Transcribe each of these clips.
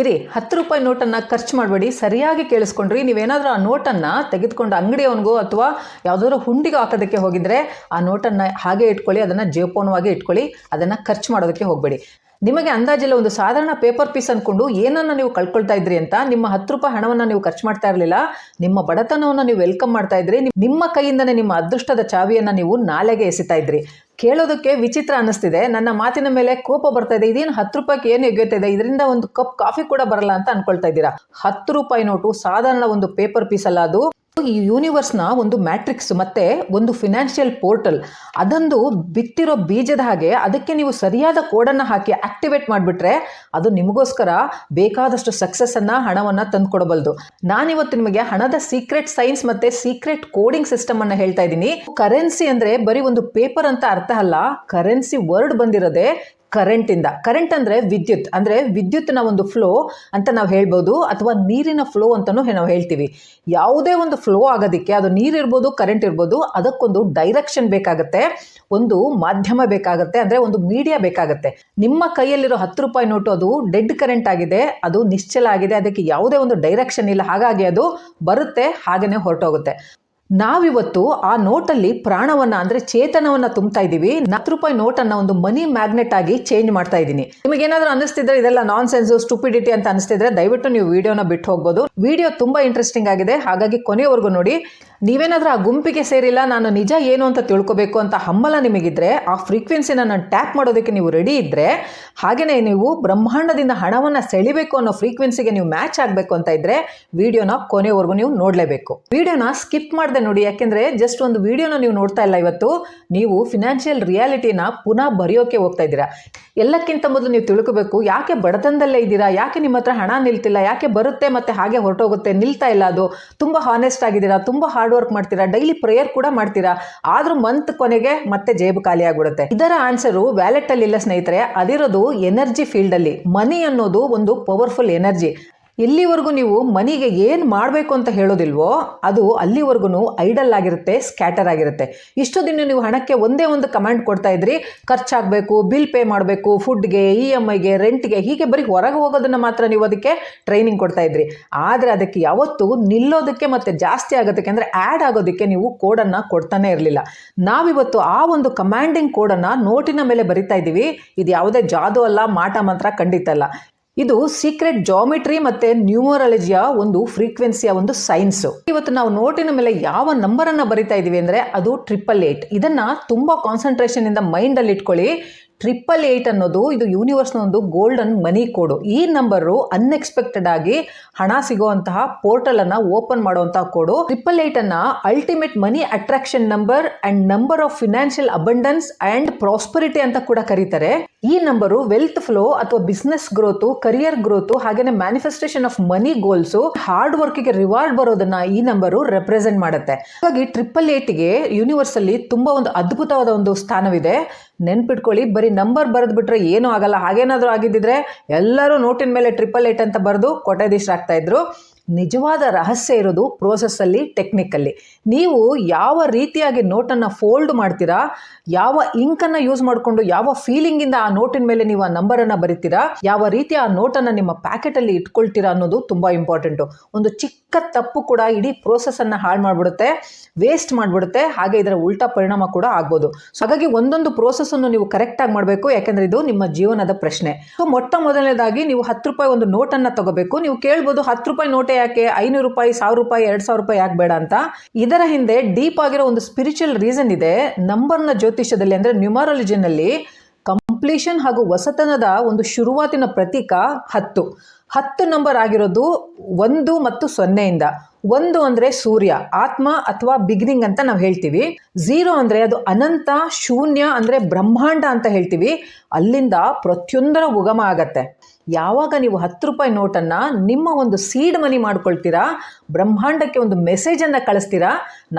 ಇರಿ, ಹತ್ತು ರೂಪಾಯಿ ನೋಟನ್ನು ಖರ್ಚು ಮಾಡಬೇಡಿ, ಸರಿಯಾಗಿ ಕೇಳಿಸ್ಕೊಂಡ್ರಿ. ನೀವೇನಾದರೂ ಆ ನೋಟನ್ನು ತೆಗೆದುಕೊಂಡು ಅಂಗಡಿಯವನಿಗೂ ಅಥವಾ ಯಾವುದಾದ್ರೂ ಹುಂಡಿಗೆ ಹಾಕೋದಕ್ಕೆ ಹೋಗಿದ್ರೆ ಆ ನೋಟನ್ನು ಹಾಗೆ ಇಟ್ಕೊಳ್ಳಿ, ಅದನ್ನು ಜೇಪೋನವಾಗಿ ಇಟ್ಕೊಳ್ಳಿ, ಅದನ್ನು ಖರ್ಚು ಮಾಡೋದಕ್ಕೆ ಹೋಗಬೇಡಿ. ನಿಮಗೆ ಅಂದಾಜಿಲ್ಲ ಒಂದು ಸಾಧಾರಣ ಪೇಪರ್ ಪೀಸ್ ಅಂದ್ಕೊಂಡು ಏನನ್ನು ನೀವು ಕಳ್ಕೊಳ್ತಾ ಇದ್ರಿ ಅಂತ ನಿಮ್ಮ ಹತ್ತು ರೂಪಾಯಿ ಹಣವನ್ನು ನೀವು ಖರ್ಚು ಮಾಡ್ತಾ ಇರಲಿಲ್ಲ, ನಿಮ್ಮ ಬಡತನವನ್ನು ನೀವು ವೆಲ್ಕಮ್ ಮಾಡ್ತಾ ಇದ್ರಿ, ನಿಮ್ಮ ಕೈಯಿಂದನೇ ನಿಮ್ಮ ಅದೃಷ್ಟದ ಚಾವಿಯನ್ನು ನೀವು ನಾಲೆಗೆ ಎಸಿತಾ ಇದ್ರಿ. ಕೇಳೋದಕ್ಕೆ ವಿಚಿತ್ರ ಅನ್ನಿಸ್ತಿದೆ. ನನ್ನ ಮಾತಿನ ಮೇಲೆ ಕೋಪ ಬರ್ತಾ ಇದೆ. ಇದೇನು ಹತ್ತು ರೂಪಾಯಿಗೆ ಏನು ಎಗೆಯುತ್ತಾ ಇದೆ ಇದರಿಂದ ಒಂದು ಕಪ್ ಕಾಫಿ ಕೂಡ ಬರಲ್ಲ ಅಂತ ಅನ್ಕೊಳ್ತಾ ಇದ್ದೀರಾ? ಹತ್ತು ರೂಪಾಯಿ ನೋಟು, ಸಾಧಾರಣ ಒಂದು ಪೇಪರ್ ಪೀಸ್ ಅಲ್ಲ ಅದು. ಈ ಯೂನಿವರ್ಸ್ನ ಒಂದು ಮ್ಯಾಟ್ರಿಕ್ಸ್ ಮತ್ತೆ ಒಂದು ಫಿನಾನ್ಷಿಯಲ್ ಪೋರ್ಟಲ್ ಅದೊಂದು ಬಿತ್ತಿರೋ ಬೀಜದ ಹಾಗೆ ಅದಕ್ಕೆ ನೀವು ಸರಿಯಾದ ಕೋಡನ್ನು ಹಾಕಿ ಆಕ್ಟಿವೇಟ್ ಮಾಡಿಬಿಟ್ರೆ ಅದು ನಿಮಗೋಸ್ಕರ ಬೇಕಾದಷ್ಟು ಸಕ್ಸಸ್ಸನ್ನು ಹಣವನ್ನು ತಂದುಕೊಡಬಲ್ದು. ನಾನಿವತ್ತು ನಿಮಗೆ ಹಣದ ಸೀಕ್ರೆಟ್ ಸೈನ್ಸ್ ಮತ್ತೆ ಸೀಕ್ರೆಟ್ ಕೋಡಿಂಗ್ ಸಿಸ್ಟಮ್ ಅನ್ನು ಹೇಳ್ತಾ ಇದ್ದೀನಿ. ಕರೆನ್ಸಿ ಅಂದ್ರೆ ಬರೀ ಒಂದು ಪೇಪರ್ ಅಂತ ಅರ್ಥ ಅಲ್ಲ ಕರೆನ್ಸಿ ವರ್ಡ್ ಬಂದಿರೋದೇ ಕರೆಂಟಿಂದ ಕರೆಂಟ್ ಅಂದರೆ ವಿದ್ಯುತ್. ಅಂದರೆ ವಿದ್ಯುತ್ನ ಒಂದು ಫ್ಲೋ ಅಂತ ನಾವು ಹೇಳ್ಬೋದು, ಅಥವಾ ನೀರಿನ ಫ್ಲೋ ಅಂತಲೂ ನಾವು ಹೇಳ್ತೀವಿ. ಯಾವುದೇ ಒಂದು ಫ್ಲೋ ಆಗೋದಕ್ಕೆ ಅದು ನೀರಿರ್ಬೋದು ಕರೆಂಟ್ ಇರ್ಬೋದು, ಅದಕ್ಕೊಂದು ಡೈರೆಕ್ಷನ್ ಬೇಕಾಗುತ್ತೆ. ಒಂದು ಮಾಧ್ಯಮ ಬೇಕಾಗುತ್ತೆ, ಅಂದರೆ ಒಂದು ಮೀಡಿಯಾ ಬೇಕಾಗುತ್ತೆ. ನಿಮ್ಮ ಕೈಯಲ್ಲಿರೋ ಹತ್ತು ರೂಪಾಯಿ ನೋಟು ಅದು ಡೆಡ್ ಕರೆಂಟ್ ಆಗಿದೆ, ಅದು ನಿಶ್ಚಲ ಆಗಿದೆ, ಅದಕ್ಕೆ ಯಾವುದೇ ಒಂದು ಡೈರೆಕ್ಷನ್ ಇಲ್ಲ. ಹಾಗಾಗಿ ಅದು ಬರುತ್ತೆ ಹಾಗೆಯೇ ಹೊರಟೋಗುತ್ತೆ. ನಾವಿವತ್ತು ಆ ನೋಟಲ್ಲಿ ಪ್ರಾಣವನ್ನ ಅಂದ್ರೆ ಚೇತನವನ್ನ ತುಂಬ್ತಾ ಇದ್ದೀವಿ. ಹತ್ತು ರೂಪಾಯಿ ನೋಟನ್ನ ಒಂದು ಮನಿ ಮ್ಯಾಗ್ನೆಟ್ ಆಗಿ ಚೇಂಜ್ ಮಾಡ್ತಾ ಇದ್ದೀನಿ. ನಿಮಗೆ ಏನಾದ್ರು ಅನಿಸ್ತಿದ್ರೆ ಇದೆಲ್ಲ ನಾನ್ ಸೆನ್ಸ್ ಸ್ಟುಪಿಡಿಟಿ ಅಂತ ಅನಿಸ್ತಿದ್ರೆ ದಯವಿಟ್ಟು ನೀವು ವಿಡಿಯೋನ ಬಿಟ್ಟು ಹೋಗ್ಬೋದು. ವಿಡಿಯೋ ತುಂಬಾ ಇಂಟ್ರೆಸ್ಟಿಂಗ್ ಆಗಿದೆ. ಹಾಗಾಗಿ ಕೊನೆಯವರೆಗೂ ನೋಡಿ. ನೀವೇನಾದ್ರೂ ಆ ಗುಂಪಿಗೆ ಸೇರಿಲ್ಲ, ನಾನು ನಿಜ ಏನು ಅಂತ ತಿಳ್ಕೊಬೇಕು ಅಂತ ಹಮ್ಮಲ ನಿಮಗಿದ್ರೆ, ಆ ಫ್ರೀಕ್ವೆನ್ಸಿನ ನಾನು ಟ್ಯಾಪ್ ಮಾಡೋದಕ್ಕೆ ನೀವು ರೆಡಿ ಇದ್ದರೆ ಹಾಗೆಯೇ ನೀವು ಬ್ರಹ್ಮಾಂಡದಿಂದ ಹಣವನ್ನು ಸೆಳಿಬೇಕು ಅನ್ನೋ ಫ್ರೀಕ್ವೆನ್ಸಿಗೆ ನೀವು ಮ್ಯಾಚ್ ಆಗಬೇಕು ಅಂತ ಇದ್ದರೆ ವಿಡಿಯೋನ ಕೊನೆವರೆಗೂ ನೀವು ನೋಡಲೇಬೇಕು. ವಿಡಿಯೋನ ಸ್ಕಿಪ್ ಮಾಡದೆ ನೋಡಿ, ಯಾಕೆಂದರೆ ಜಸ್ಟ್ ಒಂದು ವಿಡಿಯೋನ ನೀವು ನೋಡ್ತಾ ಇಲ್ಲ ಇವತ್ತು, ನೀವು ಫಿನಾನ್ಷಿಯಲ್ ರಿಯಾಲಿಟಿನ ಪುನಃ ಬರೆಯೋಕೆ ಹೋಗ್ತಾ ಇದ್ದೀರಾ. ಎಲ್ಲಕ್ಕಿಂತ ಮೊದಲು ನೀವು ತಿಳ್ಕೋಬೇಕು, ಯಾಕೆ ಬಡತನದಲ್ಲೇ ಇದ್ದೀರಾ, ಯಾಕೆ ನಿಮ್ಮ ಹತ್ರ ಹಣ ನಿಲ್ತಿಲ್ಲ, ಯಾಕೆ ಬರುತ್ತೆ ಮತ್ತೆ ಹಾಗೆ ಹೊರಟೋಗುತ್ತೆ, ನಿಲ್ತಾ ಇಲ್ಲ ಅದು, ತುಂಬ ಹಾನೆಸ್ಟ್ ಆಗಿದ್ದೀರಾ, ತುಂಬ ವರ್ಕ್ ಮಾಡ್ತೀರಾ ಡೈಲಿ ಪ್ರೇಯರ್ ಕೂಡ ಮಾಡ್ತೀರಾ, ಆದ್ರೂ ಮಂತ್ ಕೊನೆಗೆ ಮತ್ತೆ ಜೇಬು ಖಾಲಿ ಆಗ್ಬಿಡುತ್ತೆ. ಇದರ ಆನ್ಸರು ವ್ಯಾಲೆಟ್ ಅಲ್ಲಿ ಇಲ್ಲ ಸ್ನೇಹಿತರೆ, ಅದಿರೋದು ಎನರ್ಜಿ ಫೀಲ್ಡ್ ಅಲ್ಲಿ. ಮನಿ ಅನ್ನೋದು ಒಂದು ಪವರ್ಫುಲ್ ಎನರ್ಜಿ ಎಲ್ಲಿವರೆಗೂ ನೀವು ಮನಿಗೆ ಏನು ಮಾಡಬೇಕು ಅಂತ ಹೇಳೋದಿಲ್ವೋ, ಅದು ಅಲ್ಲಿವರೆಗೂ ಐಡಲ್ ಆಗಿರುತ್ತೆ ಸ್ಕ್ಯಾಟರ್ ಆಗಿರುತ್ತೆ. ಇಷ್ಟು ದಿನ ನೀವು ಹಣಕ್ಕೆ ಒಂದೇ ಒಂದು ಕಮಾಂಡ್ ಕೊಡ್ತಾ ಇದ್ರಿ, ಖರ್ಚಾಗಬೇಕು ಬಿಲ್ ಪೇ ಮಾಡಬೇಕು ಫುಡ್ಗೆ ಇ ಎಂ ಐಗೆ ರೆಂಟ್ಗೆ ಹೀಗೆ ಬರೀ ಹೊರಗೆ ಹೋಗೋದನ್ನು ಮಾತ್ರ ನೀವು ಅದಕ್ಕೆ ಟ್ರೈನಿಂಗ್ ಕೊಡ್ತಾ ಇದ್ರಿ. ಆದರೆ ಅದಕ್ಕೆ ಯಾವತ್ತೂ ನಿಲ್ಲೋದಕ್ಕೆ ಮತ್ತು ಜಾಸ್ತಿ ಆಗೋದಕ್ಕೆ ಅಂದರೆ ಆ್ಯಡ್ ಆಗೋದಕ್ಕೆ ನೀವು ಕೋಡನ್ನು ಕೊಡ್ತಾನೆ ಇರಲಿಲ್ಲ. ನಾವಿವತ್ತು ಆ ಒಂದು ಕಮಾಂಡಿಂಗ್ ಕೋಡನ್ನು ನೋಟಿನ ಮೇಲೆ ಬರಿತಾ ಇದ್ದೀವಿ. ಇದು ಯಾವುದೇ ಜಾದು ಅಲ್ಲ, ಮಾಟ ಮಂತ್ರ ಖಂಡಿತ ಅಲ್ಲ. ಇದು ಸೀಕ್ರೆಟ್ ಜಾಮಿಟ್ರಿ ಮತ್ತೆ ನ್ಯೂಮರಾಲಜಿಯ ಒಂದು ಫ್ರೀಕ್ವೆನ್ಸಿಯ ಒಂದು ಸೈನ್ಸ್ ಇವತ್ತು ನಾವು ನೋಟಿನ ಮೇಲೆ ಯಾವ ನಂಬರನ್ನು ಬರಿತಾ ಇದೀವಿ ಅಂದ್ರೆ ಅದು ಟ್ರಿಪಲ್ ಏಟ್ ಇದನ್ನ ತುಂಬಾ ಮೈಂಡ್ ಅಲ್ಲಿ ಇಟ್ಕೊಳ್ಳಿ ಟ್ರಿಪಲ್ ಏಯ್ಟ್ ಅನ್ನೋದು ಇದು ಯೂನಿವರ್ಸ್ನ ಒಂದು ಗೋಲ್ಡನ್ ಮನಿ ಕೋಡು ಈ ನಂಬರು ಅನ್ಎಕ್ಸ್ಪೆಕ್ಟೆಡ್ ಆಗಿ ಹಣ ಸಿಗುವಂತಹ ಪೋರ್ಟಲ್ ಅನ್ನ ಓಪನ್ ಮಾಡುವಂತಹ ಕೋಡು ಟ್ರಿಪಲ್ ಏಟ್ ಅನ್ನ ultimate money attraction number and number of financial abundance and prosperity ಅಂತ ಕೂಡ ಕರೀತಾರೆ. ಈ ನಂಬರು ವೆಲ್ತ್ ಫ್ಲೋ ಅಥವಾ ಬಿಸ್ನೆಸ್ ಗ್ರೋತು ಕರಿಯರ್ ಗ್ರೋತು ಹಾಗೆ manifestation of money goals hard ವರ್ಕ್ಗೆ reward ಬರೋದನ್ನ ಈ ನಂಬರು ರೆಪ್ರೆಸೆಂಟ್ ಮಾಡುತ್ತೆ. ಹಾಗಾಗಿ ಟ್ರಿಪಲ್ ಏಟ್ಗೆ ಯೂನಿವರ್ಸಲ್ಲಿ ತುಂಬಾ ಒಂದು ಅದ್ಭುತವಾದ ಒಂದು ಸ್ಥಾನವಿದೆ. ನೆನ್ಪಿಟ್ಕೊಳ್ಳಿ, ಬರೀ ನಂಬರ್ ಬರೆದ್ಬಿಟ್ರೆ ಏನೂ ಆಗಲ್ಲ. ಹಾಗೇನಾದರೂ ಆಗಿದ್ದಿದ್ರೆ ಎಲ್ಲರೂ ನೋಟಿನ ಮೇಲೆ ಟ್ರಿಪಲ್ ಏಟ್ ಅಂತ ಬರೆದು ಕೊಟ್ಟಾಧೀಶರಾಗ್ತಾ ಇದ್ರು. ನಿಜವಾದ ರಹಸ್ಯ ಇರೋದು ಪ್ರೋಸೆಸ್ಸಲ್ಲಿ ಟೆಕ್ನಿಕಲ್ಲಿ ನೀವು ಯಾವ ರೀತಿಯಾಗಿ ನೋಟನ್ನು ಫೋಲ್ಡ್ ಮಾಡ್ತೀರಾ, ಯಾವ ಇಂಕನ್ನು ಯೂಸ್ ಮಾಡಿಕೊಂಡು, ಯಾವ ಫೀಲಿಂಗಿಂದ ಆ ನೋಟಿನ ಮೇಲೆ ನೀವು ಆ ನಂಬರನ್ನು ಬರೀತೀರಾ, ಯಾವ ರೀತಿ ಆ ನೋಟನ್ನು ನಿಮ್ಮ ಪ್ಯಾಕೆಟಲ್ಲಿ ಇಟ್ಕೊಳ್ತೀರಾ ಅನ್ನೋದು ತುಂಬ ಇಂಪಾರ್ಟೆಂಟು ಒಂದು ಚಿಕ್ಕ ತಪ್ಪು ಕೂಡ ಇಡೀ ಪ್ರೋಸೆಸ್ಸನ್ನು ಹಾಳು ಮಾಡಿಬಿಡುತ್ತೆ ವೇಸ್ಟ್ ಮಾಡಿಬಿಡುತ್ತೆ, ಹಾಗೆ ಇದರ ಉಲ್ಟಾ ಪರಿಣಾಮ ಕೂಡ ಆಗ್ಬೋದು. ಸೊ ಹಾಗಾಗಿ ಒಂದೊಂದು ಪ್ರೋಸೆಸ್ಸನ್ನು ನೀವು ಕರೆಕ್ಟಾಗಿ ಮಾಡಬೇಕು, ಯಾಕೆಂದರೆ ಇದು ನಿಮ್ಮ ಜೀವನದ ಪ್ರಶ್ನೆ. ಸೊ ಮೊಟ್ಟ ಮೊದಲನೇದಾಗಿ ನೀವು ಹತ್ತು ರೂಪಾಯಿ ಒಂದು ನೋಟನ್ನು ತಗೋಬೇಕು, ನೀವು ಕೇಳ್ಬೋದು ಹತ್ತು ರೂಪಾಯಿ ನೋಟೆ ಯಾಕೆ? ಐನೂರು ರೂಪಾಯಿ, ಸಾವಿರ ರೂಪಾಯಿ, ಎರಡು ಸಾವಿರ ರೂಪಾಯಿ ಯಾಕೆ ಬೇಡ ಅಂತ? ಇದರ ಹಿಂದೆ ಡೀಪ್ ಆಗಿರೋ ಒಂದು ಸ್ಪಿರಿಚುವಲ್ ರೀಸನ್ ಇದೆ. ನಂಬರ್ನ ಜ್ಯೋತಿಷ್ಯದಲ್ಲಿ ಅಂದರೆ ನ್ಯೂಮರಾಲಜಿನಲ್ಲಿ ಕಂಪ್ಲೀಷನ್ ಹಾಗೂ ವಸತನದ ಒಂದು ಶುರುವಾತಿನ ಪ್ರತೀಕ ಹತ್ತು. ಹತ್ತು ನಂಬರ್ ಆಗಿರೋದು ಒಂದು ಮತ್ತು ಸೊನ್ನೆಯಿಂದ. ಒಂದು ಅಂದರೆ ಸೂರ್ಯ, ಆತ್ಮ ಅಥವಾ ಬಿಗಿನಿಂಗ್ ಅಂತ ನಾವು ಹೇಳ್ತೀವಿ. ಝೀರೋ ಅಂದರೆ ಅದು ಅನಂತ, ಶೂನ್ಯ ಅಂದರೆ ಬ್ರಹ್ಮಾಂಡ ಅಂತ ಹೇಳ್ತೀವಿ. ಅಲ್ಲಿಂದ ಪ್ರತಿಯೊಂದರ ಉಗಮ ಆಗತ್ತೆ. ಯಾವಾಗ ನೀವು ಹತ್ತು ರೂಪಾಯಿ ನೋಟನ್ನು ನಿಮ್ಮ ಒಂದು ಸೀಡ್ ಮನಿ ಮಾಡ್ಕೊಳ್ತೀರಾ, ಬ್ರಹ್ಮಾಂಡಕ್ಕೆ ಒಂದು ಮೆಸೇಜನ್ನು ಕಳಿಸ್ತೀರಾ,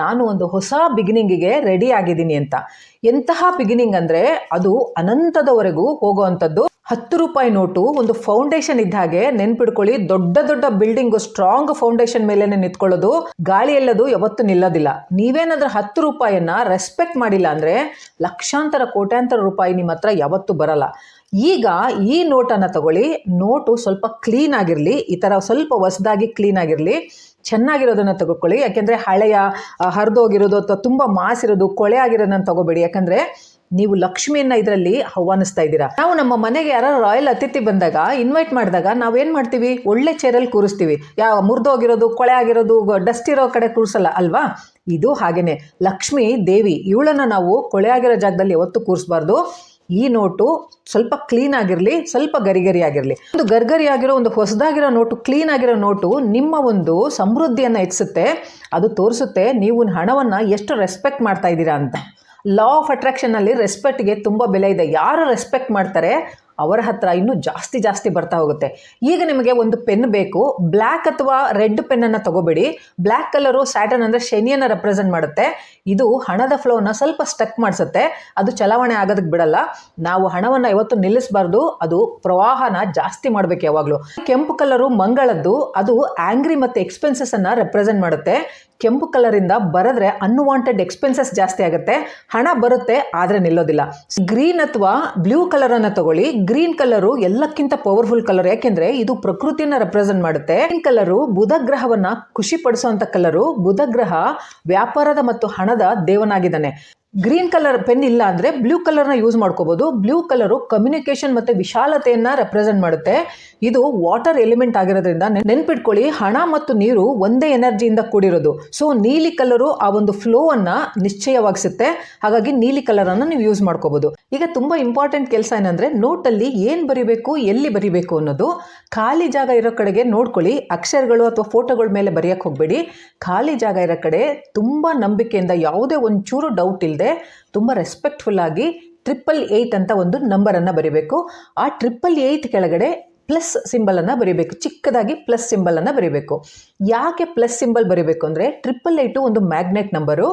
ನಾನು ಒಂದು ಹೊಸ ಬಿಗಿನಿಂಗಿಗೆ ರೆಡಿ ಆಗಿದ್ದೀನಿ ಅಂತ. ಎಂತಹ ಬಿಗಿನಿಂಗ್ ಅಂದರೆ ಅದು ಅನಂತದವರೆಗೂ ಹೋಗುವಂಥದ್ದು ಹತ್ತು ರೂಪಾಯಿ ನೋಟು, ಒಂದು ಫೌಂಡೇಶನ್ ಇದ್ದ ಹಾಗೆ ನೆನ್ಪಿಡ್ಕೊಳ್ಳಿ, ದೊಡ್ಡ ದೊಡ್ಡ ಬಿಲ್ಡಿಂಗ್, ಸ್ಟ್ರಾಂಗ್ ಫೌಂಡೇಶನ್ ಮೇಲೇನೆ ನಿಂತ್ಕೊಳ್ಳೋದು, ಗಾಳಿ ಎಲ್ಲದು ಯಾವತ್ತೂ ನಿಲ್ಲೋದಿಲ್ಲ. ನೀವೇನಾದ್ರೂ ಹತ್ತು ರೂಪಾಯಿಯನ್ನ ರೆಸ್ಪೆಕ್ಟ್ ಮಾಡಿಲ್ಲ ಅಂದ್ರೆ ಲಕ್ಷಾಂತರ, ಕೋಟ್ಯಾಂತರ ರೂಪಾಯಿ ನಿಮ್ಮ ಹತ್ರ ಯಾವತ್ತೂ ಬರಲ್ಲ. ಈಗ ಈ ನೋಟನ್ನು ತಗೊಳ್ಳಿ, ನೋಟು ಸ್ವಲ್ಪ ಕ್ಲೀನ್ ಆಗಿರಲಿ, ಈ ಥರ ಸ್ವಲ್ಪ ಹೊಸದಾಗಿ ಕ್ಲೀನ್ ಆಗಿರಲಿ ಚೆನ್ನಾಗಿರೋದನ್ನು ತಗೊಳ್ಳಿ ಯಾಕೆಂದರೆ ಹಳೆಯ ಹರಿದೋಗಿರೋದು ಅಥವಾ ತುಂಬ ಮಾಸಿರೋದು ಕೊಳೆ ಆಗಿರೋದನ್ನು ತಗೋಬೇಡಿ. ಯಾಕಂದರೆ ನೀವು ಲಕ್ಷ್ಮಿಯನ್ನ ಇದರಲ್ಲಿ ಆಹ್ವಾನಿಸ್ತಾ ಇದ್ದೀರಾ. ನಾವು ನಮ್ಮ ಮನೆಗೆ ಯಾರೋ ರಾಯಲ್ ಅತಿಥಿ ಬಂದಾಗ ಇನ್ವೈಟ್ ಮಾಡಿದಾಗ ನಾವೇನು ಮಾಡ್ತೀವಿ? ಒಳ್ಳೆ ಚೇರಲ್ಲಿ ಕೂರಿಸ್ತೀವಿ. ಯಾವ ಮುರಿದೋಗಿರೋದು, ಕೊಳೆ ಆಗಿರೋದು, ಡಸ್ಟ್ ಇರೋ ಕಡೆ ಕೂರಿಸಲ್ಲ, ಅಲ್ವಾ? ಇದು ಹಾಗೇನೆ. ಲಕ್ಷ್ಮಿ ದೇವಿ, ಇವಳನ್ನ ನಾವು ಕೊಳೆ ಆಗಿರೋ ಜಾಗದಲ್ಲಿ ಯಾವತ್ತೂ ಕೂರಿಸಬಾರ್ದು. ಈ ನೋಟು ಸ್ವಲ್ಪ ಕ್ಲೀನ್ ಆಗಿರಲಿ, ಸ್ವಲ್ಪ ಗರಿಗರಿ ಆಗಿರಲಿ. ಒಂದು ಗರ್ಗರಿ ಆಗಿರೋ, ಒಂದು ಹೊಸದಾಗಿರೋ ನೋಟು ಕ್ಲೀನ್ ಆಗಿರೋ ನೋಟು ನಿಮ್ಮ ಒಂದು ಸಮೃದ್ಧಿಯನ್ನು ಹೆಚ್ಚಿಸುತ್ತೆ, ಅದು ತೋರಿಸುತ್ತೆ ನೀವು ಹಣವನ್ನು ಎಷ್ಟು ರೆಸ್ಪೆಕ್ಟ್ ಮಾಡ್ತಾ ಇದ್ದೀರಾ ಅಂತ. ಲಾ ಆಫ್ ಅಟ್ರಾಕ್ಷನಲ್ಲಿ ರೆಸ್ಪೆಕ್ಟ್ಗೆ ತುಂಬ ಬೆಲೆ ಇದೆ. ಯಾರು ರೆಸ್ಪೆಕ್ಟ್ ಮಾಡ್ತಾರೆ? ಅವರ ಹತ್ರ ಇನ್ನೂ ಜಾಸ್ತಿ ಜಾಸ್ತಿ ಬರ್ತಾ ಹೋಗುತ್ತೆ. ಈಗ ನಿಮಗೆ ಒಂದು ಪೆನ್ ಬೇಕು. ಬ್ಲ್ಯಾಕ್ ಅಥವಾ ರೆಡ್ ಪೆನ್ನನ್ನು ತಗೋಬೇಡಿ. ಬ್ಲ್ಯಾಕ್ ಕಲರು ಸ್ಯಾಟನ್ ಅಂದರೆ ಶನಿಯನ್ನು ರೆಪ್ರೆಸೆಂಟ್ ಮಾಡುತ್ತೆ. ಇದು ಹಣದ ಫ್ಲೋನ ಸ್ವಲ್ಪ ಸ್ಟಕ್ ಮಾಡಿಸುತ್ತೆ. ಅದು ಚಲಾವಣೆ ಆಗೋದಕ್ಕೆ ಬಿಡಲ್ಲ. ನಾವು ಹಣವನ್ನು ಯಾವತ್ತು ನಿಲ್ಲಿಸಬಾರ್ದು. ಅದು ಪ್ರವಾಹನ ಜಾಸ್ತಿ ಮಾಡಬೇಕು ಯಾವಾಗಲೂ. ಕೆಂಪು ಕಲರು ಮಂಗಳದ್ದು. ಅದು ಆಂಗ್ರಿ ಮತ್ತು ಎಕ್ಸ್ಪೆನ್ಸಸ್ ಅನ್ನ ರೆಪ್ರೆಸೆಂಟ್ ಮಾಡುತ್ತೆ. ಕೆಂಪು ಕಲರಿಂದ ಬರೆದ್ರೆ ಅನ್ವಾಂಟೆಡ್ ಎಕ್ಸ್ಪೆನ್ಸಸ್ ಜಾಸ್ತಿ ಆಗುತ್ತೆ. ಹಣ ಬರುತ್ತೆ, ಆದರೆ ನಿಲ್ಲೋದಿಲ್ಲ. ಗ್ರೀನ್ ಅಥವಾ ಬ್ಲೂ ಕಲರನ್ನು ತಗೊಳ್ಳಿ. ಗ್ರೀನ್ ಕಲರು ಎಲ್ಲಕ್ಕಿಂತ ಪವರ್ಫುಲ್ ಕಲರ್ ಯಾಕೆಂದ್ರೆ ಇದು ಪ್ರಕೃತಿಯನ್ನ ರೆಪ್ರೆಸೆಂಟ್ ಮಾಡುತ್ತೆ. ಗ್ರೀನ್ ಕಲರು ಬುಧ ಗ್ರಹವನ್ನ ಖುಷಿ ಪಡಿಸುವಂತ ಕಲರು ಬುಧ ಗ್ರಹ ವ್ಯಾಪಾರದ ಮತ್ತು ಹಣದ ದೇವನಾಗಿದ್ದಾನೆ. ಗ್ರೀನ್ ಕಲರ್ ಪೆನ್ ಇಲ್ಲ ಅಂದರೆ ಬ್ಲೂ ಕಲರ್ನ ಯೂಸ್ ಮಾಡ್ಕೋಬೋದು. ಬ್ಲೂ ಕಲರು ಕಮ್ಯುನಿಕೇಷನ್ ಮತ್ತು ವಿಶಾಲತೆಯನ್ನು ರೆಪ್ರೆಸೆಂಟ್ ಮಾಡುತ್ತೆ. ಇದು ವಾಟರ್ ಎಲಿಮೆಂಟ್ ಆಗಿರೋದ್ರಿಂದ ನೆನ್- ನೆನ್ಪಿಟ್ಕೊಳ್ಳಿ, ಹಣ ಮತ್ತು ನೀರು ಒಂದೇ ಎನರ್ಜಿಯಿಂದ ಕೂಡಿರೋದು. ಸೊ ನೀಲಿ ಕಲರು ಆ ಒಂದು ಫ್ಲೋ ಅನ್ನ ನಿಶ್ಚಯವಾಗಿಸುತ್ತೆ. ಹಾಗಾಗಿ ನೀಲಿ ಕಲರನ್ನು ನೀವು ಯೂಸ್ ಮಾಡ್ಕೋಬೋದು. ಈಗ ತುಂಬಾ ಇಂಪಾರ್ಟೆಂಟ್ ಕೆಲಸ ಏನಂದ್ರೆ ನೋಟಲ್ಲಿ ಏನು ಬರಿಬೇಕು, ಎಲ್ಲಿ ಬರಿಬೇಕು ಅನ್ನೋದು. ಖಾಲಿ ಜಾಗ ಇರೋ ಕಡೆಗೆ ನೋಡ್ಕೊಳ್ಳಿ. ಅಕ್ಷರಗಳು ಅಥವಾ ಫೋಟೋಗಳ ಮೇಲೆ ಬರೆಯೋಕ್ಕೆ ಹೋಗಬೇಡಿ. ಖಾಲಿ ಜಾಗ ಇರೋ ಕಡೆ ತುಂಬಾ ನಂಬಿಕೆಯಿಂದ ಯಾವುದೇ ಒಂಚೂರು ಡೌಟ್ ಇಲ್ಲದೆ ತುಂಬ ರೆಸ್ಪೆಕ್ಟ್ಫುಲ್ ಆಗಿ ಟ್ರಿಪಲ್ ಏಯ್ಟ್ ಅಂತ ಒಂದು ನಂಬರನ್ನು ಬರಿಬೇಕು. ಆ ಟ್ರಿಪಲ್ ಏಯ್ಟ್ ಕೆಳಗಡೆ ಪ್ಲಸ್ ಸಿಂಬಲನ್ನು ಬರಿಬೇಕು. ಚಿಕ್ಕದಾಗಿ ಪ್ಲಸ್ ಸಿಂಬಲನ್ನು ಬರಿಬೇಕು. ಯಾಕೆ ಪ್ಲಸ್ ಸಿಂಬಲ್ ಬರಿಬೇಕು ಅಂದರೆ ಟ್ರಿಪಲ್ ಏಯ್ಟು ಒಂದು ಮ್ಯಾಗ್ನೆಟ್ ನಂಬರು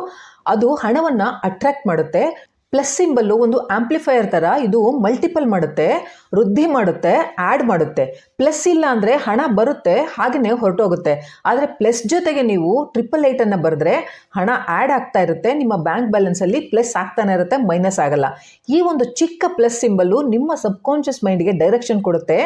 ಅದು ಹಣವನ್ನು ಅಟ್ರಾಕ್ಟ್ ಮಾಡುತ್ತೆ. ಪ್ಲಸ್ ಸಿಂಬಲ್ಲು ಒಂದು ಆಂಪ್ಲಿಫೈಯರ್ ಥರ ಇದು ಮಲ್ಟಿಪಲ್ ಮಾಡುತ್ತೆ. ವೃದ್ಧಿ ಮಾಡುತ್ತೆ ಆ್ಯಡ್ ಮಾಡುತ್ತೆ. ಪ್ಲಸ್ ಇಲ್ಲ ಅಂದರೆ ಹಣ ಬರುತ್ತೆ ಹಾಗೆಯೇ ಹೊರಟೋಗುತ್ತೆ. ಆದರೆ ಪ್ಲಸ್ ಜೊತೆಗೆ ನೀವು ಟ್ರಿಪಲ್ ಏಯ್ಟನ್ನು ಬರೆದ್ರೆ ಹಣ ಆ್ಯಡ್ ಆಗ್ತಾ ಇರುತ್ತೆ, ನಿಮ್ಮ ಬ್ಯಾಂಕ್ ಬ್ಯಾಲೆನ್ಸಲ್ಲಿ ಪ್ಲಸ್ ಆಗ್ತಾನೆ ಇರುತ್ತೆ ಮೈನಸ್ ಆಗಲ್ಲ. ಈ ಒಂದು ಚಿಕ್ಕ ಪ್ಲಸ್ ಸಿಂಬಲ್ಲು ನಿಮ್ಮ ಸಬ್ಕಾನ್ಷಿಯಸ್ ಮೈಂಡ್ಗೆ ಡೈರೆಕ್ಷನ್ ಕೊಡುತ್ತೆ,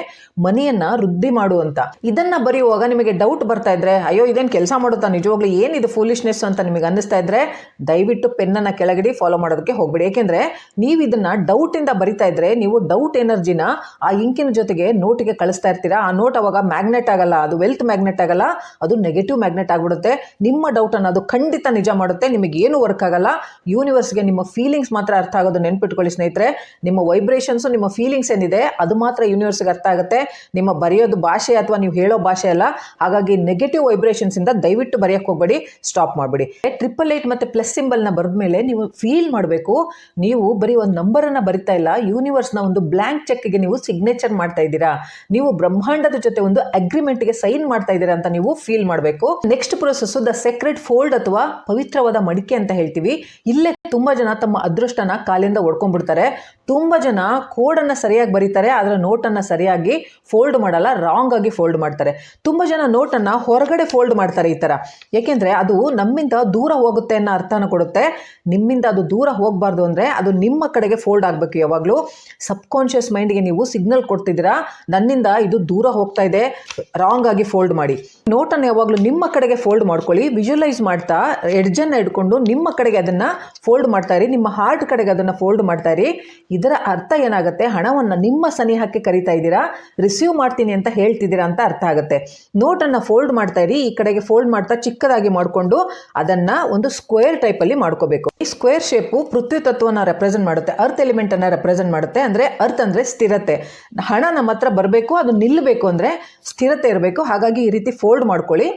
ಮನಿಯನ್ನು ವೃದ್ಧಿ ಮಾಡುವಂತ ಇದನ್ನ ಬರೆಯುವಾಗ ನಿಮಗೆ ಡೌಟ್ ಬರ್ತಾ ಇದ್ರೆ, ಅಯ್ಯೋ, ಇದೇನು ಕೆಲಸ ಮಾಡುತ್ತಾ? ನಿಜವಾಗ್ಲೂ ಏನಿದು ಫೂಲಿಶ್ನೆಸ್ ಅಂತ ನಿಮಗೆ ಅನ್ನಿಸ್ತಾ ಇದ್ರೆ, ದಯವಿಟ್ಟು ಪೆನ್ನನ್ನು ಕೆಳಗಡೆ ಫಾಲೋ ಮಾಡೋದಕ್ಕೆ ಹೋಗ್ಬೇಡಿ. ಏಕೆಂದರೆ ನೀವು ಇದನ್ನ ಡೌಟ್ ಇಂದ ಬರಿತಾ ಇದ್ರೆ, ನೀವು ಡೌಟ್ ಎನರ್ಜಿನ ಆ ಇಂಕಿನ ಜೊತೆಗೆ ನೋಟಿಗೆ ಕಳಿಸ್ತಾ ಇರ್ತೀರಾ? ಆ ನೋಟ್ ಅವಾಗ ಮ್ಯಾಗ್ನೆಟ್ ಆಗಲ್ಲ, ಅದು ವೆಲ್ತ್ ಮ್ಯಾಗ್ನೆಟ್ ಆಗಲ್ಲ, ಅದು ನೆಗೆಟಿವ್ ಮ್ಯಾಗ್ನೆಟ್ ಆಗ್ಬಿಡುತ್ತೆ. ನಿಮ್ಮ ಡೌಟ್ ಅನ್ನು ಅದು ಖಂಡಿತ ನಿಜ ಮಾಡುತ್ತೆ, ನಿಮಗೆ ಏನು ವರ್ಕ್ ಆಗಲ್ಲ. ಯೂನಿವರ್ಸ್ಗೆ ನಿಮ್ಮ ಫೀಲಿಂಗ್ಸ್ ಮಾತ್ರ ಅರ್ಥ ಆಗೋದು ನೆನ್ಪಿಟ್ಕೊಳ್ಳಿ ಸ್ನೇಹಿತರೆ. ನಿಮ್ಮ ವೈಬ್ರೇಷನ್ಸ್ ನಿಮ್ಮ ಫೀಲಿಂಗ್ಸ್ ಏನಿದೆ, ಅದು ಮಾತ್ರ ಯೂನಿವರ್ಸ್ಗೆ ಅರ್ಥ ಆಗುತ್ತೆ. ನಿಮ್ಮ ಬರೆಯೋದು ಭಾಷೆ ಅಥವಾ ನೀವು ಹೇಳೋ ಭಾಷೆ ಅಲ್ಲ. ಹಾಗಾಗಿ ನೆಗೆಟಿವ್ ವೈಬ್ರೇಷನ್ಸ್ ಇಂದ ದಯವಿಟ್ಟು ಬರೆಯಕ್ಕೆ ಹೋಗ್ಬೇಡಿ ಸ್ಟಾಪ್ ಮಾಡಬೇಡಿ. ಟ್ರಿಪಲ್ ಏಟ್ ಮತ್ತೆ ಪ್ಲಸ್ ಸಿಂಬಲ್ನ ಬರೆದ ಮೇಲೆ ನೀವು ಫೀಲ್ ಮಾಡಬೇಕು. ನೀವು ಬರೀ ಒಂದು ನಂಬರನ್ನು ಬರಿತಾ ಇಲ್ಲ ಯೂನಿವರ್ಸ್ನ ಒಂದು ಬ್ಲ್ಯಾಂಕ್ ಚೆಕ್ಗೆ ನೀವು ಸಿಗ್ನೇಚರ್ ಮಾಡ್ತಾ ಇದ್ದೀರಾ? ನೀವು ಬ್ರಹ್ಮಾಂಡದ ಜೊತೆ ಒಂದು ಅಗ್ರಿಮೆಂಟ್ಗೆ ಸೈನ್ ಮಾಡ್ತಾ ಇದ್ದೀರಾ ಅಂತ ನೀವು ಫೀಲ್ ಮಾಡಬೇಕು. Next process the secret fold ಅಥವಾ ಪವಿತ್ರವಾದ ಮಡಿಕೆ ಅಂತ ಹೇಳ್ತೀವಿ. ಇಲ್ಲೇ ತುಂಬಾ ಜನ ತಮ್ಮ ಅದೃಷ್ಟನ ಕಾಲಿಂದ ಒಡ್ಕೊಂಡ್ಬಿಡ್ತಾರೆ. ತುಂಬಾ ಜನ ಕೋಡನ್ನು ಸರಿಯಾಗಿ ಬರೀತಾರೆ ಅದರ ನೋಟನ್ನು ಸರಿಯಾಗಿ ಫೋಲ್ಡ್ ಮಾಡಲ್ಲ ರಾಂಗ್ ಆಗಿ ಫೋಲ್ಡ್ ಮಾಡ್ತಾರೆ. ತುಂಬಾ ಜನ ನೋಟನ್ನು ಹೊರಗಡೆ ಫೋಲ್ಡ್ ಮಾಡ್ತಾರೆ ಈ ಥರ ಯಾಕೆಂದರೆ ಅದು ನಮ್ಮಿಂದ ದೂರ ಹೋಗುತ್ತೆ ಅನ್ನೋ ಅರ್ಥನ ಕೊಡುತ್ತೆ. ನಿಮ್ಮಿಂದ ಅದು ದೂರ ಹೋಗಬಾರ್ದು ಅಂದರೆ ಅದು ನಿಮ್ಮ ಕಡೆಗೆ ಫೋಲ್ಡ್ ಆಗಬೇಕು ಯಾವಾಗಲೂ. ಸಬ್ಕಾನ್ಷಿಯಸ್ ಮೈಂಡ್ಗೆ ನೀವು ಸಿಗ್ನಲ್ ಕೊಡ್ತಿದ್ದೀರಾ? ನನ್ನಿಂದ ಇದು ದೂರ ಹೋಗ್ತಾ ಇದೆ. ರಾಂಗ್ ಆಗಿ ಫೋಲ್ಡ್ ಮಾಡಿ. ನೋಟನ್ನು ಯಾವಾಗಲೂ ನಿಮ್ಮ ಕಡೆಗೆ ಫೋಲ್ಡ್ ಮಾಡ್ಕೊಳ್ಳಿ. ವಿಜುವಲೈಸ್ ಮಾಡ್ತಾ ಎಡ್ಜನ್ನು ಇಟ್ಕೊಂಡು ನಿಮ್ಮ ಕಡೆಗೆ ಅದನ್ನು ಫೋಲ್ಡ್ ಮಾಡ್ತಾ ಇರಿ. ನಿಮ್ಮ ಹಾರ್ಟ್ ಕಡೆಗೆ ಅದನ್ನು ಫೋಲ್ಡ್ ಮಾಡ್ತಾ ಇರಿ. ಇದರ ಅರ್ಥ ಏನಾಗುತ್ತೆ? ಹಣವನ್ನು ನಿಮ್ಮ ಸನಿಹಕ್ಕೆ ಕರಿತಾ ಇದ್ದೀರಾ? ರಿಸೀವ್ ಮಾಡ್ತೀನಿ ಅಂತ ಹೇಳ್ತಿದ್ದೀರಾ ಅಂತ ಅರ್ಥ ಆಗುತ್ತೆ. ನೋಟನ್ನು ಫೋಲ್ಡ್ ಮಾಡ್ತಾ ಇರಿ. ಈ ಕಡೆಗೆ ಫೋಲ್ಡ್ ಮಾಡ್ತಾ ಚಿಕ್ಕದಾಗಿ ಮಾಡಿಕೊಂಡು ಅದನ್ನು ಒಂದು ಸ್ಕ್ವೇರ್ ಟೈಪಲ್ಲಿ ಮಾಡ್ಕೋಬೇಕು. ಈ ಸ್ಕ್ವೇರ್ ಶೇಪು ಪೃಥ್ವಿ ತತ್ವನ ರೆಪ್ರೆಸೆಂಟ್ ಮಾಡುತ್ತೆ. ಅರ್ತ್ ಎಲಿಮೆಂಟನ್ನು ರೆಪ್ರೆಸೆಂಟ್ ಮಾಡುತ್ತೆ. ಅಂದರೆ ಅರ್ತ್ ಅಂದ್ರೆ ಸ್ಥಿರತೆ, ಹಣ ನಮ್ಮ ಹತ್ರ ಬರಬೇಕು, ಅದು ನಿಲ್ಲಬೇಕು ಅಂದರೆ ಸ್ಥಿರತೆ ಇರಬೇಕು. ಹಾಗಾಗಿ ಈ ರೀತಿ ಫೋಲ್ಡ್ ಮಾಡ್ಕೊಳ್ಳಿ.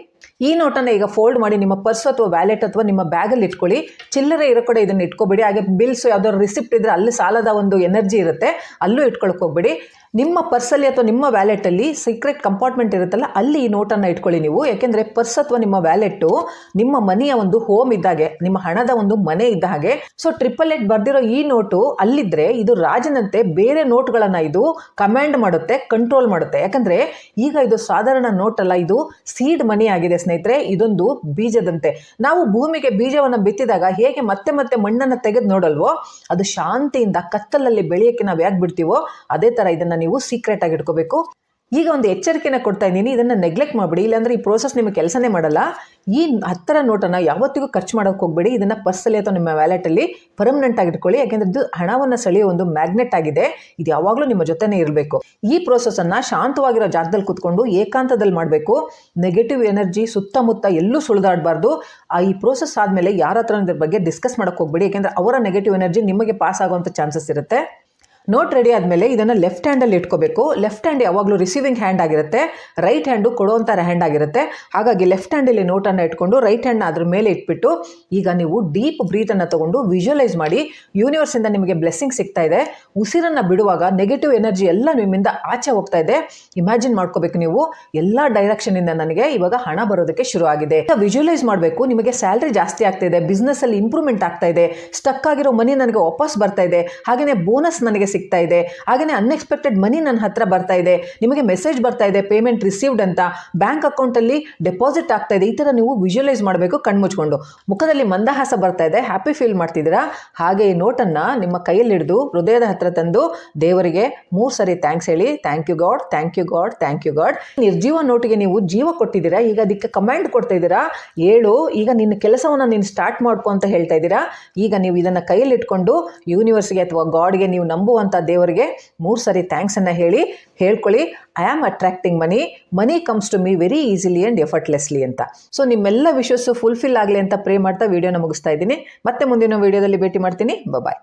ಈ ನೋಟನ್ನು ಈಗ ಫೋಲ್ಡ್ ಮಾಡಿ ನಿಮ್ಮ ಪರ್ಸ್ ಅಥವಾ ವ್ಯಾಲೆಟ್ ಅಥವಾ ನಿಮ್ಮ ಬ್ಯಾಗಲ್ಲಿ ಇಟ್ಕೊಳ್ಳಿ. ಚಿಲ್ಲರೆ ಇರೋ ಕಡೆ ಇದನ್ನು ಇಟ್ಕೊಬೇಡಿ. ಹಾಗೆ ಬಿಲ್ಸ್ ಯಾವುದಾದ್ರು ರಿಸಿಪ್ಟ್ ಇದ್ದರೆ ಅಲ್ಲಿ ಸಾಲದ ಒಂದು ಎನರ್ಜಿ ಇರುತ್ತೆ, ಅಲ್ಲೂ ಇಟ್ಕೊಳಕ್ಕೆ ಹೋಗ್ಬೇಡಿ. ನಿಮ್ಮ ಪರ್ಸಲ್ಲಿ ಅಥವಾ ನಿಮ್ಮ ವ್ಯಾಲೆಟಲ್ಲಿ ಸೀಕ್ರೆಟ್ ಕಂಪಾರ್ಟ್ಮೆಂಟ್ ಇರುತ್ತಲ್ಲ, ಅಲ್ಲಿ ಈ ನೋಟನ್ನು ಇಟ್ಕೊಳ್ಳಿ ನೀವು. ಯಾಕೆಂದರೆ ಪರ್ಸ್ ಅಥವಾ ನಿಮ್ಮ ವ್ಯಾಲೆಟ್ಟು ನಿಮ್ಮ ಮನೆಯ ಒಂದು ಹೋಮ್ ಇದ್ದಾಗೆ ನಿಮ್ಮ ಹಣದ ಒಂದು ಮನೆ ಇದ್ದ ಹಾಗೆ. ಸೊ ಟ್ರಿಪಲ್ ಏಟ್ ಬರ್ದಿರೋ ಈ ನೋಟು ಅಲ್ಲಿದ್ದರೆ ಇದು ರಾಜನಂತೆ ಬೇರೆ ನೋಟ್ಗಳನ್ನು ಇದು ಕಮ್ಯಾಂಡ್ ಮಾಡುತ್ತೆ ಕಂಟ್ರೋಲ್ ಮಾಡುತ್ತೆ. ಯಾಕಂದರೆ ಈಗ ಇದು ಸಾಧಾರಣ ನೋಟ್ ಅಲ್ಲ ಇದು ಸೀಡ್ ಮನಿ ಆಗಿದೆ ಸ್ನೇಹಿತರೆ, ಇದೊಂದು ಬೀಜದಂತೆ. ನಾವು ಭೂಮಿಗೆ ಬೀಜವನ್ನು ಬಿತ್ತಿದಾಗ ಹೇಗೆ ಮತ್ತೆ ಮತ್ತೆ ಮಣ್ಣನ್ನು ತೆಗೆದು ನೋಡಲ್ವೋ, ಅದು ಶಾಂತಿಯಿಂದ ಕತ್ತಲಲ್ಲಿ ಬೆಳೆಯೋಕ್ಕೆ ನಾವು ಯಾಕೆ ಬಿಡ್ತೀವೋ, ಅದೇ ಥರ ಇದನ್ನು ನೀವು ಸೀಕ್ರೆಟ್ ಆಗಿ ಇಟ್ಕೋಬೇಕು. ಈಗ ಒಂದು ಎಚ್ಚರಿಕೆನ ಕೊಡ್ತಾ ಇದ್ದೀನಿ, ಇದನ್ನು ನೆಗ್ಲೆಕ್ಟ್ ಮಾಡಬೇಡಿ. ಇಲ್ಲಾಂದ್ರೆ ಈ ಪ್ರೋಸೆಸ್ ನಿಮಗೆ ಕೆಲಸನೇ ಮಾಡಲ್ಲ. ಈ ಹತ್ತರ ನೋಟನ್ನು ಯಾವತ್ತಿಗೂ ಖರ್ಚು ಮಾಡೋಕೆ ಹೋಗಬೇಡಿ. ಇದನ್ನು ಪರ್ಸಲ್ಲಿ ಅಥವಾ ನಿಮ್ಮ ವ್ಯಾಲೆಟಲ್ಲಿ ಪರ್ಮನೆಂಟ್ ಆಗಿ ಇಟ್ಕೊಳ್ಳಿ. ಯಾಕೆಂದ್ರೆ ಇದು ಹಣವನ್ನು ಸೆಳೆಯೋ ಒಂದು ಮ್ಯಾಗ್ನೆಟ್ ಆಗಿದೆ. ಇದು ಯಾವಾಗಲೂ ನಿಮ್ಮ ಜೊತೆನೇ ಇರಬೇಕು. ಈ ಪ್ರೋಸೆಸನ್ನು ಶಾಂತವಾಗಿರೋ ಜಾಗದಲ್ಲಿ ಕೂತ್ಕೊಂಡು ಏಕಾಂತದಲ್ಲಿ ಮಾಡಬೇಕು. ನೆಗೆಟಿವ್ ಎನರ್ಜಿ ಸುತ್ತಮುತ್ತ ಎಲ್ಲೂ ಸುಳಿದಾಡಬಾರ್ದು. ಆ ಈ ಪ್ರೋಸೆಸ್ ಆದಮೇಲೆ ಯಾರ ಹತ್ರ ಇದ್ರ ಬಗ್ಗೆ ಡಿಸ್ಕಸ್ ಮಾಡೋಕೆ ಹೋಗಬೇಡಿ. ಯಾಕೆಂದರೆ ಅವರ ನೆಗೆಟಿವ್ ಎನರ್ಜಿ ನಿಮಗೆ ಪಾಸ್ ಆಗುವಂಥ ಚಾನ್ಸಸ್ ಇರುತ್ತೆ. ನೋಟ್ ರೆಡಿ ಆದಮೇಲೆ ಇದನ್ನು ಲೆಫ್ಟ್ ಹ್ಯಾಂಡಲ್ಲಿ ಇಟ್ಕೋಬೇಕು. ಲೆಫ್ಟ್ ಹ್ಯಾಂಡ್ ಯಾವಾಗಲೂ ರಿಸೀವಿಂಗ್ ಹ್ಯಾಂಡ್ ಆಗಿರುತ್ತೆ. ರೈಟ್ ಹ್ಯಾಂಡು ಕೊಡುವಂಥ ಹ್ಯಾಂಡ್ ಆಗಿರುತ್ತೆ. ಹಾಗಾಗಿ ಲೆಫ್ಟ್ ಹ್ಯಾಂಡಲ್ಲಿ ನೋಟನ್ನು ಇಟ್ಕೊಂಡು ರೈಟ್ ಹ್ಯಾಂಡ್ ಅದ್ರ ಮೇಲೆ ಇಟ್ಬಿಟ್ಟು ಈಗ ನೀವು ಡೀಪ್ ಬ್ರೀತನ್ನು ತಗೊಂಡು ವಿಜುವಲೈಸ್ ಮಾಡಿ. ಯೂನಿವರ್ಸಿಂದ ನಿಮಗೆ ಬ್ಲೆಸ್ಸಿಂಗ್ ಸಿಗ್ತಾ ಇದೆ. ಉಸಿರನ್ನು ಬಿಡುವಾಗ ನೆಗೆಟಿವ್ ಎನರ್ಜಿ ಎಲ್ಲ ನಿಮ್ಮಿಂದ ಆಚೆ ಹೋಗ್ತಾ ಇದೆ. ಇಮ್ಯಾಜಿನ್ ಮಾಡ್ಕೋಬೇಕು ನೀವು. ಎಲ್ಲ ಡೈರೆಕ್ಷನಿಂದ ನನಗೆ ಇವಾಗ ಹಣ ಬರೋದಕ್ಕೆ ಶುರು ಆಗಿದೆ. ವಿಜುವಲೈಸ್ ಮಾಡಬೇಕು. ನಿಮಗೆ ಸ್ಯಾಲ್ರಿ ಜಾಸ್ತಿ ಆಗ್ತಾ ಇದೆ. ಬಿಸ್ನೆಸ್ಸಲ್ಲಿ ಇಂಪ್ರೂವ್ಮೆಂಟ್ ಆಗ್ತಾ ಇದೆ. ಸ್ಟಕ್ ಆಗಿರೋ ಮನಿ ನನಗೆ ವಾಪಸ್ ಬರ್ತಾ ಇದೆ. ಹಾಗೆಯೇ ಬೋನಸ್ ನನಗೆ ಸಿಗ್ತಾ ಇದೆ. ಹಾಗೆಯೇ ಅನ್ಎಕ್ಸ್ಪೆಕ್ಟೆಡ್ ಮನಿ ನನ್ನ ಹತ್ರ ಬರ್ತಾ ಇದೆ. ನಿಮಗೆ ಮೆಸೇಜ್ ಬರ್ತಾ ಇದೆ ಪೇಮೆಂಟ್ ರಿಸೀವ್ಡ್ ಅಂತ. ಬ್ಯಾಂಕ್ ಅಕೌಂಟಲ್ಲಿ ಡೆಪಾಸಿಟ್ ಆಗ್ತಾ ಇದೆ. ಈ ಥರ ನೀವು ವಿಜುವಲೈಸ್ ಮಾಡಬೇಕು ಕಣ್ಮುಚ್ಕೊಂಡು. ಮುಖದಲ್ಲಿ ಮಂದಹಾಸ ಬರ್ತಾ ಇದೆ. ಹ್ಯಾಪಿ ಫೀಲ್ ಮಾಡ್ತಿದ್ದೀರಾ? ಹಾಗೆ ಈ ನೋಟನ್ನು ನಿಮ್ಮ ಕೈಯಲ್ಲಿ ಹಿಡಿದು ಹೃದಯದ ಹತ್ರ ತಂದು ದೇವರಿಗೆ ಮೂರು ಸರಿ ಥ್ಯಾಂಕ್ಸ್ ಹೇಳಿ. Thank you God thank you God thank you God ನಿರ್ಜೀವ ನೋಟಿಗೆ ನೀವು ಜೀವ ಕೊಟ್ಟಿದ್ದೀರಾ? ಈಗ ಅದಕ್ಕೆ ಕಮಾಂಡ್ ಕೊಡ್ತಾ ಇದ್ದೀರಾ? ಏಳು, ಈಗ ನಿನ್ನ ಕೆಲಸವನ್ನು ನೀನು ಸ್ಟಾರ್ಟ್ ಮಾಡ್ಕೊ ಅಂತ ಹೇಳ್ತಾ ಇದ್ದೀರಾ? ಈಗ ನೀವು ಇದನ್ನು ಕೈಯಲ್ಲಿ ಇಟ್ಕೊಂಡು ಯೂನಿವರ್ಸ್ಗೆ ಅಥವಾ ಗಾಡ್ಗೆ ನೀವು ನಂಬುವಂಥ ದೇವರಿಗೆ ಮೂರು ಸರಿ ಥ್ಯಾಂಕ್ಸನ್ನು ಹೇಳಿ, ಹೇಳ್ಕೊಳ್ಳಿ I am attracting money money comes to me very easily and effortlessly ಅಂತ. ಸೊ ನಿಮ್ಮೆಲ್ಲ ವಿಶ್ವಸ್ಸು ಫುಲ್ಫಿಲ್ ಆಗಲಿ ಅಂತ ಪ್ರೇ ಮಾಡ್ತಾ ವೀಡಿಯೋನ ಮುಗಿಸ್ತಾ ಇದ್ದೀನಿ. ಮತ್ತೆ ಮುಂದಿನ ವೀಡಿಯೋದಲ್ಲಿ ಭೇಟಿ ಮಾಡ್ತೀನಿ. ಬಾಯ್